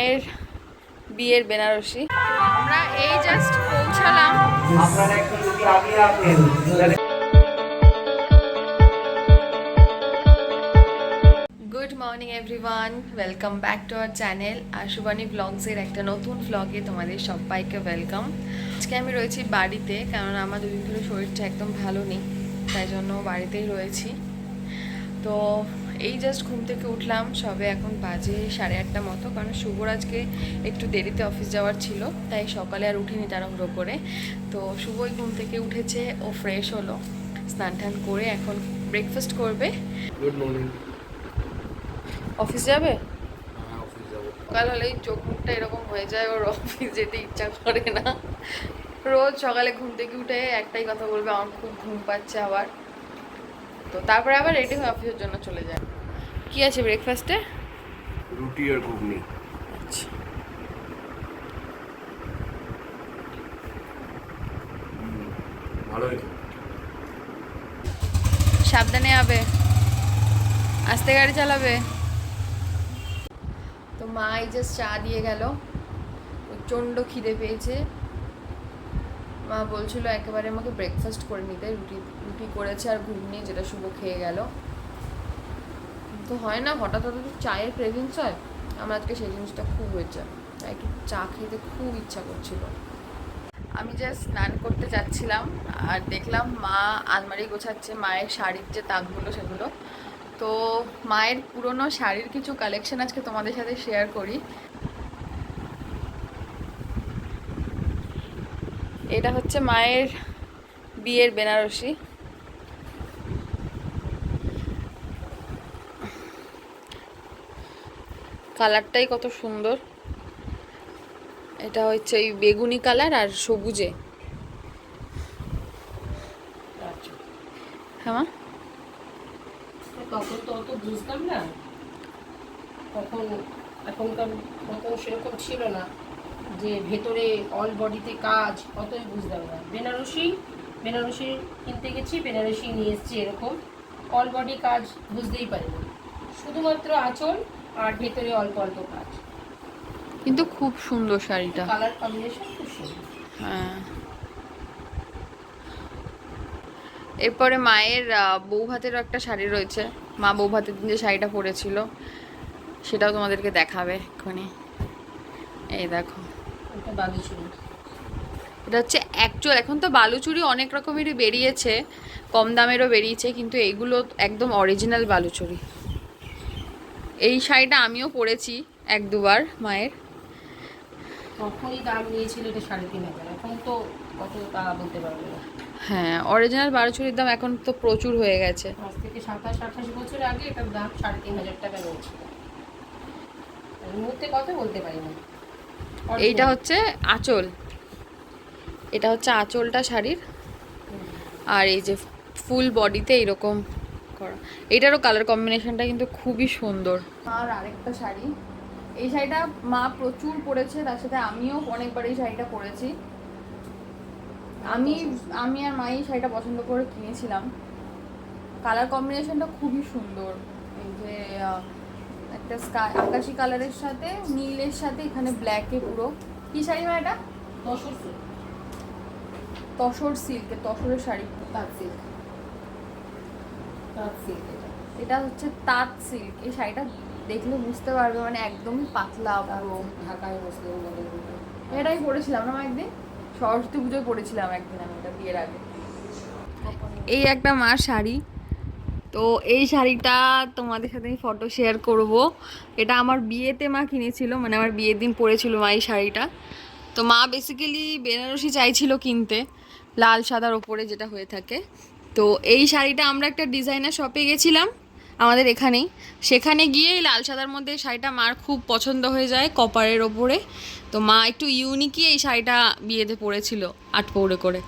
মায়ের বিয়ের বেনারসি। আমরা এই জাস্ট পৌঁছালাম। আপনারা একটু যদি আগে আসেন good morning everyone welcome back to our channel Subani ব্লগসের একটা নতুন ব্লগে তোমাদের সবাইকে ওয়েলকাম আজকে আমি রয়েছি বাড়িতে কারণ আমার দুদিন ধরে শরীরটা একদম ভালো নেই তাই জন্য বাড়িতেই রয়েছি। তো এই জাস্ট ঘুম থেকে উঠলাম সবে এখন বাজে সাড়ে আটটা মতো কারণ শুভর আজকে একটু দেরিতে অফিস যাওয়ার ছিল তাই সকালে আর উঠিনি তাড়াহুড়ো করে। তো শুভই ঘুম থেকে উঠেছে ও ফ্রেশ হলো স্নান টান করে এখন ব্রেকফাস্ট করবে। গুড মর্নিং অফিস যাবে? হ্যাঁ অফিস যাব। সকাল হলেই চোখ মুখটা এরকম হয়ে যায় ওর অফিস যেতে ইচ্ছা করে না। রোজ সকালে ঘুম থেকে উঠে একটাই কথা বলবে আমার খুব ঘুম পাচ্ছে আবার। তো তারপরে আবার রেডি হয়ে অফিসের জন্য চলে যায়। কি আছে ব্রেকফাস্টে রুটি আর ঘুগনি। আচ্ছা। সাবধানে হবে আস্তে গাড়ি চালাবে। তো মা এই জাস্ট চা দিয়ে গেল। প্রচণ্ড খিদে পেয়েছে। মা বলছিল একেবারে আমাকে ব্রেকফাস্ট করে নিতে। রুটি রুটি করেছে আর ঘুগনি যেটা শুভ খেয়ে গেল। তো হয় না, হঠাৎ হঠাৎ চায়ের ক্রেভিংস হয়। আমার আজকে সেই জিনিসটা খুব হয়েছে। একটু চা খেতে খুব ইচ্ছা করছিল। আমি জাস্ট স্নান করতে যাচ্ছিলাম, আর দেখলাম মা আলমারি গোছাচ্ছে, মায়ের শাড়ির যে তাকগুলো সেগুলো। তো মায়ের পুরনো শাড়ির কিছু কালেকশন আজকে তোমাদের সাথে শেয়ার করি। এটা হচ্ছে মায়ের বিয়ের বেনারসি। কালারটাই কত সুন্দর। এটা হচ্ছে এই বেগুনি কালার আর সবুজে। হ্যাঁ? তখন তো অত বুঝতাম না। তখন এখনকার সেরকম ছিল না যে ভেতরে অল বডিতে কাজ, অতই বুঝতাম না। বেনারসি বেনারসি কিনতে গেছি, বেনারসি নিয়ে এরকম। অল বডি কাজ বুঝতেই পারিনি। শুধুমাত্র আঁচল আর ভেতরে অল্প অল্প কাজ। কিন্তু খুব সুন্দর শাড়িটা। কালার কম্বিনেশন খুব সুন্দর। হ্যাঁ। এরপরে মায়ের বউ ভাতেরও একটা শাড়ি রয়েছে। মা বউ ভাতের দিন যে শাড়িটা পরেছিল সেটাও তোমাদেরকে দেখাবে এক্ষুনি। এই দেখো। এটা হচ্ছে অ্যাকচুয়াল এখন তো বালুচুরি অনেক রকমেরই বেরিয়েছে কম দামেরও বেরিয়েছে কিন্তু এইগুলো একদম অরিজিনাল বালুচুরি এই শাড়িটা আমিও পরেছি এক দুবার মায়ের। তখনই দাম নিয়েছিল এটা সাড়ে তিন হাজার? এখন তো কত তা বলতে পারব না। হ্যাঁ অরিজিনাল বালুচুরির দাম এখন তো প্রচুর হয়ে গেছে। আজ থেকে সাতাশ আঠাশ বছর আগে এটার দাম সাড়ে তিন হাজার টাকা নিয়েছিল এই মুহূর্তে কত বলতে পারি না। এইটা হচ্ছে আঁচল। এটা হচ্ছে আঁচলটা শাড়ির। আর এই যে ফুল বডিতে এরকম করা। এটারও কালার কম্বিনেশনটা কিন্তু খুবই সুন্দর। আর আরেকটা শাড়ি। এই শাড়িটা মা প্রচুর পরেছে তার সাথে আমিও অনেকবার এই শাড়িটা পরেছি। আমি আমি আর মা এই শাড়িটা পছন্দ করে কিনেছিলাম। কালার কম্বিনেশনটা খুবই সুন্দর। এই যে একটা স্কাই আকাশি কালারের সাথে নীলের সাথে এখানে ব্ল্যাকে পুরো। কি শাড়ি মা এটা? তসর সিল্ক তসর সিল্ক তসরের শাড়ি তার সিল্ক তাঁত সিল্ক এটা। এটা হচ্ছে তাঁত সিল্ক এই শাড়িটা দেখলে বুঝতে পারবে মানে একদমই পাতলা ঢাকায় মুসলিম এটাই পরেছিলাম না একদিন? সরস্বতী পুজোয় পরেছিলাম একদিন আমি এটা বিয়ের আগে। এই একটা মার শাড়ি। তো এই শাড়িটা তোমাদের সাথে আমি ফটো শেয়ার করব। এটা আমার বিয়েতে মা কিনেছিল মানে আমার বিয়ের দিন পরেছিল মা এই শাড়িটা। তো মা বেসিক্যালি বেনারসি চাইছিল কিনতে লাল সাদার ওপরে যেটা হয়ে থাকে। তো এই শাড়িটা আমরা একটা ডিজাইনার শপে গেছিলাম, আমাদের এখানেই। সেখানে গিয়ে এই লাল সাদার মধ্যে শাড়িটা মার খুব পছন্দ হয়ে যায় কপারের ওপরে। তো মা একটু ইউনিকই এই শাড়িটা বিয়েতে পরেছিল, আট পৌড়ে করে।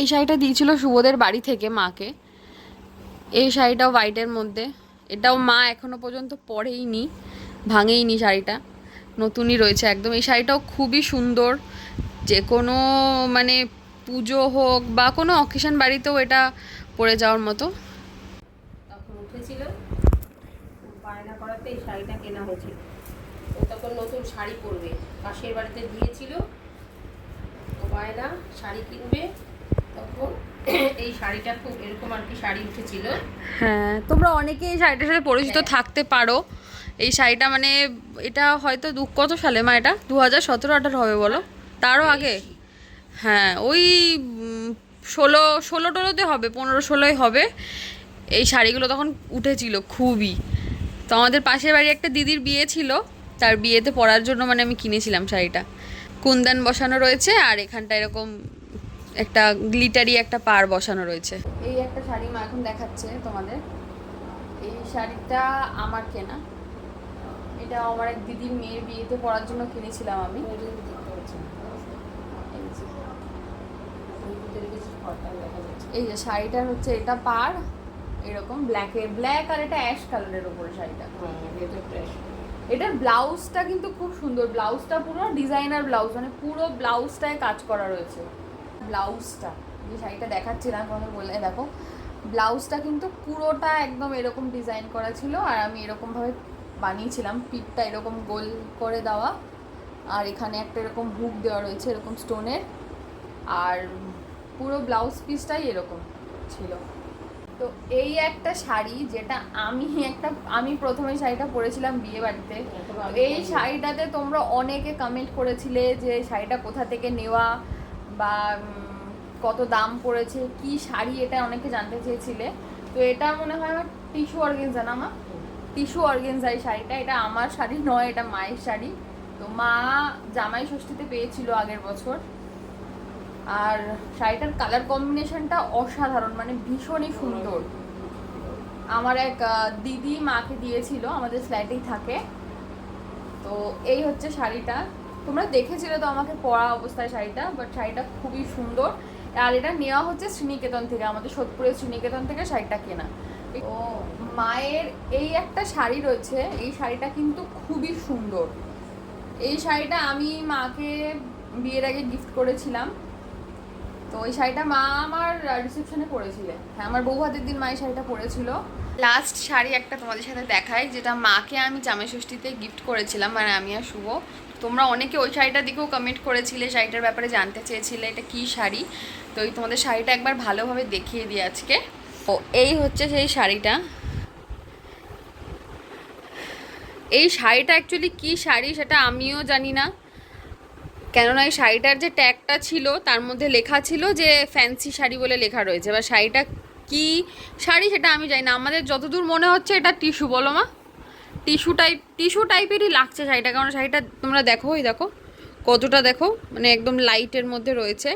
এই শাড়িটা দিয়েছিল শুভদের বাড়ি থেকে মাকে। এই শাড়িটাও হোয়াইটের মধ্যে। এটাও মা এখনও পর্যন্ত পরেইনি, ভাঙেইনি শাড়িটা। নতুনই রয়েছে একদম। এই শাড়িটাও খুবই সুন্দর। যে কোনো মানে পুজো হোক বা কোনো অকেশন বাড়িতেও এটা পরে যাওয়ার মতো। তখন উঠেছিল বায়না করাতে এই শাড়িটা কেনা হয়েছিল। ও তখন নতুন শাড়ি পরবে পাশের বাড়িতে দিয়েছিল। তো বায়না শাড়ি কিনবে তখন এই শাড়িটা খুব এরকম আর কি শাড়ি উঠেছিল। হ্যাঁ তোমরা অনেকে এই শাড়িটার সাথে পরিচিত থাকতে পারো। এই শাড়িটা মানে এটা হয়তো দু কত সালে মা এটা? দু হাজার সতেরো আঠারো হবে বলো? তারও আগে? হ্যাঁ ওই ষোলো ষোলো টোলোতে হবে, পনেরো ষোলোই হবে। এই শাড়িগুলো তখন উঠেছিল খুবই। তো আমাদের পাশের বাড়ি একটা দিদির বিয়ে ছিল, তার বিয়েতে পরার জন্য মানে আমি কিনেছিলাম শাড়িটা। কুন্দান বসানো রয়েছে আর এখানটা এরকম একটা গ্লিটারি একটা পার বসানো রয়েছে। এই একটা শাড়ি মা এখন দেখাচ্ছে তোমাদের। এই শাড়িটা আমার কেনা। এটা আমার এক দিদির মেয়ের বিয়েতে পরার জন্য কিনেছিলাম আমি ওই যে দেখতে পাচ্ছি এই যে ওই ভিতরে কিছু ফটো দেখা যাচ্ছে এই যে শাড়িটার হচ্ছে এটা পার এরকম ব্ল্যাকের ব্ল্যাক আর এটা অ্যাশ কালারের উপরে শাড়িটা। এটার ব্লাউজটা কিন্তু খুব সুন্দর ব্লাউজটা পুরো ডিজাইনার ব্লাউজ মানে পুরো ব্লাউজটায় কাজ করা রয়েছে। ব্লাউজটা যে শাড়িটা দেখাচ্ছিলাম তোমাদের বলে দেখো। ব্লাউজটা কিন্তু পুরোটা একদম এরকম ডিজাইন করা ছিল আর আমি এরকমভাবে বানিয়েছিলাম পিঠটা এরকম গোল করে দেওয়া। আর এখানে একটা এরকম হুক দেওয়া রয়েছে এরকম স্টোনের আর পুরো ব্লাউজ পিসটাই এরকম ছিল। তো এই একটা শাড়ি যেটা আমি একটা আমি প্রথমে শাড়িটা পরেছিলাম বিয়ে বাড়িতে এই শাড়িটাতে তোমরা অনেকে কমেন্ট করেছিলে যে শাড়িটা কোথা থেকে নেওয়া বা কত দাম পড়েছে কি শাড়ি এটা অনেকে জানতে চেয়েছিলে। তো এটা মনে হয় আমার টিস্যু অর্গেনজা না মা? টিস্যু অর্গেনজা এই শাড়িটা। এটা আমার শাড়ি নয় এটা মায়ের শাড়ি। তো মা জামাই ষষ্ঠীতে পেয়েছিল আগের বছর। আর শাড়িটার কালার কম্বিনেশনটা অসাধারণ মানে ভীষণই সুন্দর। আমার এক দিদি মাকে দিয়েছিল, আমাদের ফ্ল্যাটেই থাকে। তো এই হচ্ছে শাড়িটা। তোমরা দেখেছিলে তো আমাকে পরা অবস্থায় শাড়িটা বাট শাড়িটা খুবই সুন্দর। আর এটা নেওয়া হচ্ছে শ্রীনিকেতন থেকে, আমাদের সোদপুরের শ্রীনিকেতন থেকে শাড়িটা কেনা। ও মায়ের এই একটা শাড়ি রয়েছে, এই শাড়িটা কিন্তু খুবই সুন্দর। এই শাড়িটা আমি মাকে বিয়ের আগে গিফট করেছিলাম। তো ওই শাড়িটা মা আমার রিসেপশনে পরেছিলেন। হ্যাঁ আমার বউ হাতের দিন মা এই শাড়িটা পরেছিল। লাস্ট শাড়ি একটা তোমাদের সাথে দেখাই, যেটা মাকে আমি জামাই ষষ্ঠীতে গিফট করেছিলাম মানে আমি আর শুভ। তোমরা অনেকে ওই শাড়িটার দিকেও কমেন্ট করেছিলে, শাড়িটার ব্যাপারে জানতে চেয়েছিলে, এটা কী শাড়ি? তো ওই তোমাদের শাড়িটা একবার ভালোভাবে দেখিয়ে দিই আজকে। ও এই হচ্ছে সেই শাড়িটা। এই শাড়িটা অ্যাকচুয়ালি কী শাড়ি সেটা আমিও জানি না। কেননা এই শাড়িটার যে ট্যাগটা ছিল, তার মধ্যে লেখা ছিল যে ফ্যান্সি শাড়ি বলে লেখা রয়েছে। এবার শাড়িটা কি শাড়ি সেটা আমি জানি না। আমাদের যতদূর মনে হচ্ছে এটা টিস্যু বলো মা। টিস্যু টাইপ টিস্যু টাইপেরই লাগছে শাড়িটা কারণ শাড়িটা তোমরা দেখো ওই দেখো, কতটা দেখো মানে একদম লাইটের মধ্যে রয়েছে।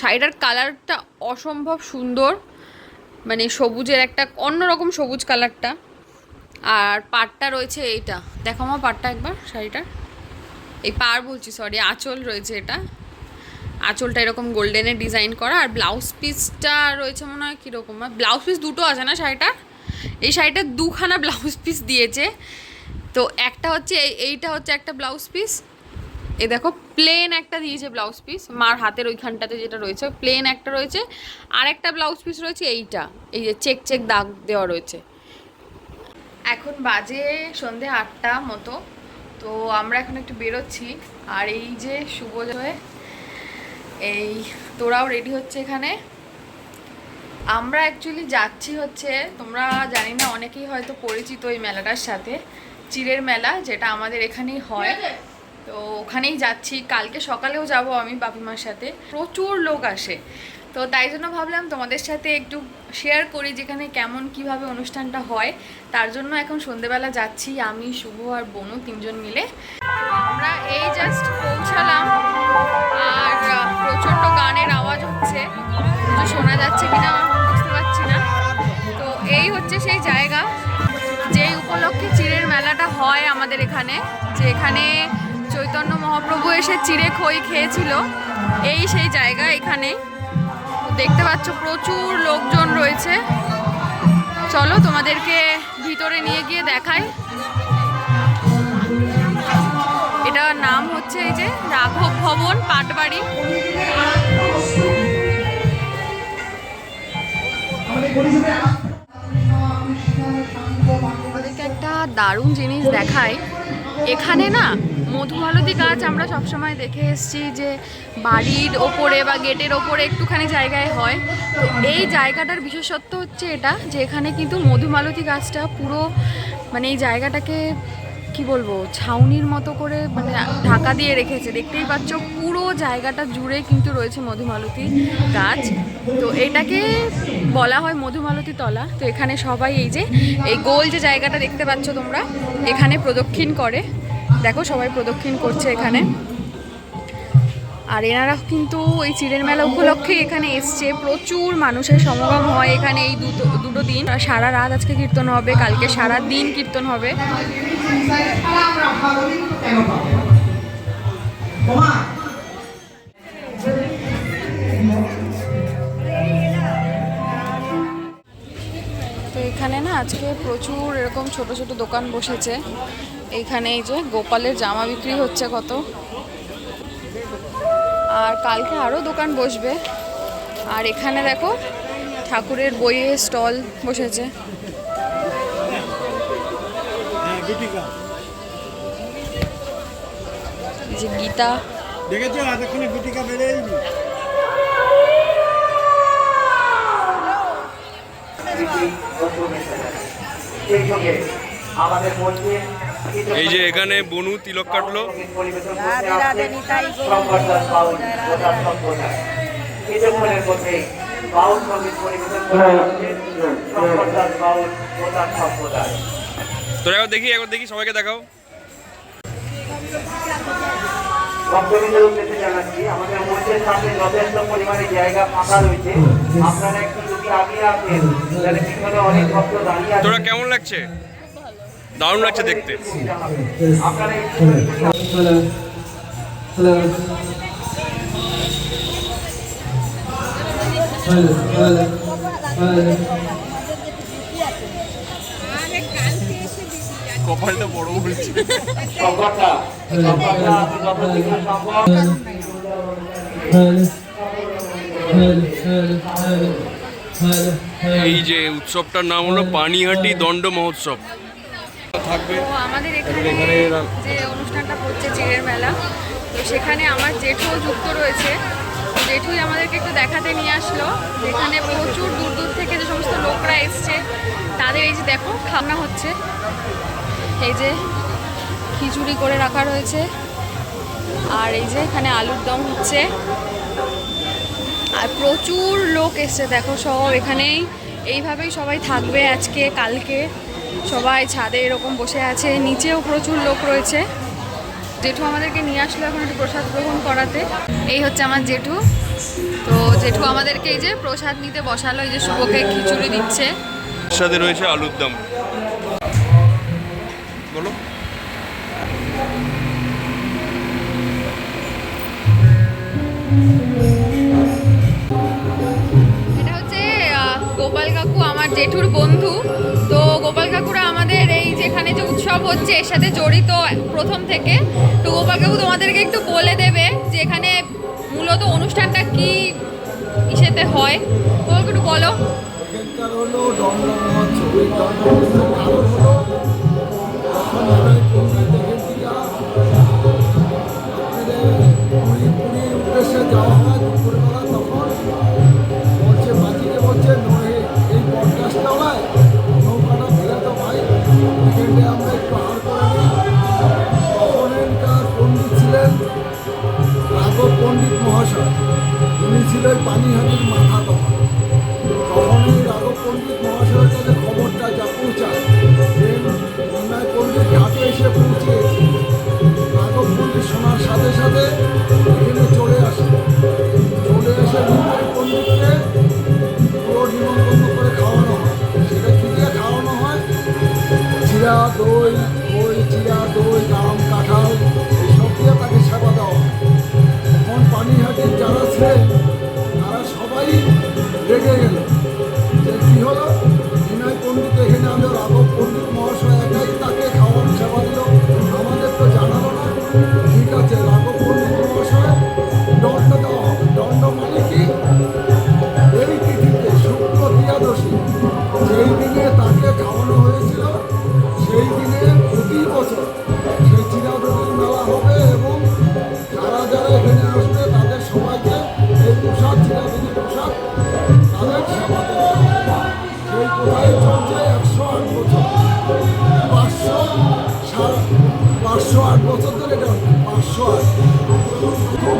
শাড়িটার কালারটা অসম্ভব সুন্দর মানে সবুজের একটা, অন্যরকম সবুজ কালারটা আর পাটটা রয়েছে এইটা। দেখো আমার পাটটা একবার শাড়িটার। এই পার বলছি সরি আঁচল রয়েছে এটা। আঁচলটা এরকম গোল্ডেনের ডিজাইন করা, আর ব্লাউজ পিসটা রয়েছে মনে হয় কীরকম ব্লাউজ পিস দুটো আছে না শাড়িটা? এই শাড়িটা দুখানা ব্লাউজ পিস দিয়েছে। তো একটা হচ্ছে এই- এইটা হচ্ছে একটা ব্লাউজ পিস এ দেখো প্লেন একটা দিয়েছে ব্লাউজ পিস মার হাতের ওইখানটাতে যেটা রয়েছে প্লেন একটা রয়েছে। আর একটা ব্লাউজ পিস রয়েছে এইটা, এই যে চেক চেক দাগ দেওয়া রয়েছে। এখন বাজে সন্ধে আটটা মতো। তো আমরা এখন একটু বেরোচ্ছি। আর এই যে শুভ হয়ে এই তোরাও রেডি হচ্ছে এখানে। আমরা অ্যাকচুয়ালি যাচ্ছি হচ্ছে তোমরা জানি না অনেকেই হয়তো পরিচিত এই মেলাটার সাথে। চিড়ের মেলা যেটা আমাদের এখানেই হয়। তো ওখানেই যাচ্ছি। কালকে সকালেও যাব আমি বাপিমার সাথে। প্রচুর লোক আসে। তো তাই জন্য ভাবলাম তোমাদের সাথে একটু শেয়ার করি যেখানে কেমন, কীভাবে অনুষ্ঠানটা হয়। তার জন্য এখন সন্ধেবেলা যাচ্ছি, আমি, শুভ আর বনু তিনজন মিলে। আমরা এই জাস্ট পৌঁছালাম, আর প্রচণ্ড গানের আওয়াজ হচ্ছে। শোনা যাচ্ছে কিনা বুঝতে পারছি না। তো এই হচ্ছে সেই জায়গা, যেই উপলক্ষে চিড়ের মেলাটা হয় আমাদের এখানে যে এখানে চৈতন্য মহাপ্রভু এসে চিড়ে খই খেয়েছিল। এই সেই জায়গা এখানে দেখতে পাচ্ছ প্রচুর লোকজন রয়েছে। চলো তোমাদেরকে ভিতরে নিয়ে গিয়ে দেখাই। এটার নাম হচ্ছে এই যে রাঘব ভবন, পাটবাড়ি। একটা দারুণ জিনিস দেখায় এখানে না মধুমালতি গাছ আমরা সবসময় দেখে এসেছি যে বাড়ির ওপরে বা গেটের ওপরে একটুখানি জায়গায় হয়। তো এই জায়গাটার বিশেষত্ব হচ্ছে এটা যে এখানে কিন্তু মধুমালতী গাছটা পুরো মানে এই জায়গাটাকে কি বলব, ছাউনির মতো করে মানে ঢাকা দিয়ে রেখেছে। দেখতেই পাচ্ছ, পুরো জায়গাটা জুড়ে কিন্তু রয়েছে মধুমালতী গাছ। তো এটাকে বলা হয় মধুমালতী তলা। তো এখানে সবাই এই যে, এই গোল যে জায়গাটা দেখতে পাচ্ছ তোমরা, এখানে প্রদক্ষিণ করে। দেখো সবাই প্রদক্ষিণ করছে এখানে। আর এনারা কিন্তু এই চিড়ের মেলা উপলক্ষে এখানে এসছে। প্রচুর মানুষের সমাগম হয় এখানে এই দুটো দুটো দিন। সারা রাত আজকে কীর্তন হবে, কালকে সারা দিন কীর্তন হবে। তো এখানে না আজকে প্রচুর এরকম ছোট ছোট দোকান বসেছে। এইখানে এই যে গোপালের জামা বিক্রি হচ্ছে কত। কালকে আরও দোকান বসবে। আর এখানে দেখো ঠাকুরের বইয়ের স্টল বসেছে। যে গীতা। দেখেছ? এতক্ষণে গুটিকা আমাদের মধ্যে এই যে এখানে বনু তিলক কাটলো। তোরা একবার দেখি একবার দেখি, সবাইকে দেখাও। যথেষ্ট পরিমাণে জায়গা ফাঁকা রয়েছে তোরা কেমন লাগছে? দারুণ লাগছে দেখতে. কপালটা বড়. এই যে উৎসবটার নাম হলো পানিহাটি দণ্ড মহোৎসব থাকবে। তো আমাদের এখানে যে অনুষ্ঠানটা হচ্ছে চিড়ের মেলা তো সেখানে আমার জেঠুও যুক্ত রয়েছে। জেঠুই আমাদেরকে একটু দেখাতে নিয়ে আসলো। যেখানে প্রচুর দূর দূর থেকে যে সমস্ত লোকরা এসছে তাদের এই যে দেখো খাওয়া হচ্ছে। এই যে খিচুড়ি করে রাখা রয়েছে। আর এই যে এখানে আলুর দম হচ্ছে। আর প্রচুর লোক এসছে দেখো সব এখানেই। এইভাবেই সবাই থাকবে আজকে কালকে। সবাই ছাদে এরকম বসে আছে নিচেও প্রচুর লোক রয়েছে। জেঠু আমাদেরকে নিয়ে আসলো এখন একটু প্রসাদ গ্রহণ করাতে। এই হচ্ছে আমার জেঠু। তো জেঠু আমাদেরকে এই যে প্রসাদ নিতে বসালো এই যে শুভকে খিচুড়ি দিচ্ছে। সাথে রয়েছে আলুর দম। বলো। এটা হচ্ছে গোপাল কাকু আমার জেঠুর বন্ধু। তো কাকুরা আমাদের এই যেখানে যে উৎসব হচ্ছে, এর সাথে জড়িত প্রথম থেকে। তো গোপাল কাকু তোমাদেরকে একটু বলে দেবে যে এখানে মূলত অনুষ্ঠানটা কি ইসেতে হয়। তো একটু বলো। হলো ধরে এটা পাঁচশো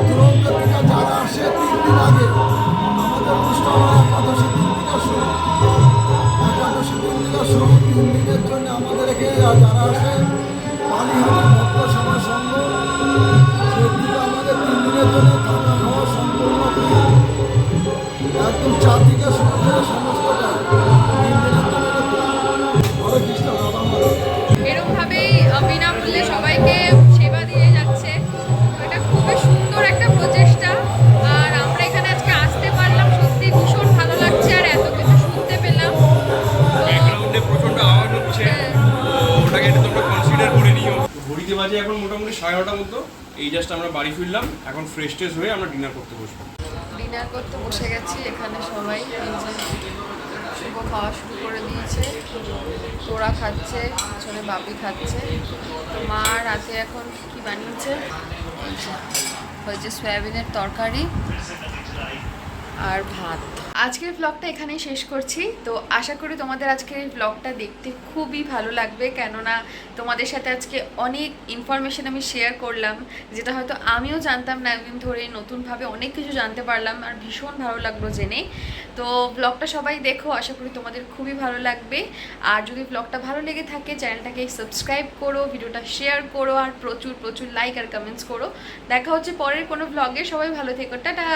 দূরান্ত থেকে যারা আসে। তিন দিন আগে আমাদের অনুষ্ঠান হয় যারা আসে পানিহাটি ভক্ত সাড়ে নটার মতো এই জাস্ট আমরা বাড়ি ফিরলাম। এখন ফ্রেশ ট্রেশ হয়ে আমরা ডিনার করতে বসবো। ডিনার করতে বসে গেছি। এখানে সবাই শুভ খাওয়া শুরু করে দিয়েছে। তোরা খাচ্ছে, পিছনে বাপি খাচ্ছে। মা রাতে এখন কি বানিয়েছে? হয়েছে সয়াবিনের তরকারি। আর ভাত। আজকের ব্লগটা এখানেই শেষ করছি। তো আশা করি তোমাদের আজকের এই ব্লগটা দেখতে খুবই ভালো লাগবে। কেননা তোমাদের সাথে আজকে অনেক ইনফরমেশন আমি শেয়ার করলাম, যেটা হয়তো আমিও জানতাম না, একদিন ধরে নতুনভাবে অনেক কিছু জানতে পারলাম আর ভীষণ ভালো লাগল জেনে। তো ব্লগটা সবাই দেখো, আশা করি তোমাদের খুবই ভালো লাগবে। আর যদি ব্লগটা ভালো লেগে থাকে, চ্যানেলটাকে সাবস্ক্রাইব করো, ভিডিওটা শেয়ার করো, আর প্রচুর প্রচুর লাইক আর কমেন্টস করো। দেখা হচ্ছে পরের কোনো ব্লগে সবাই ভালো থেকো, টাটা!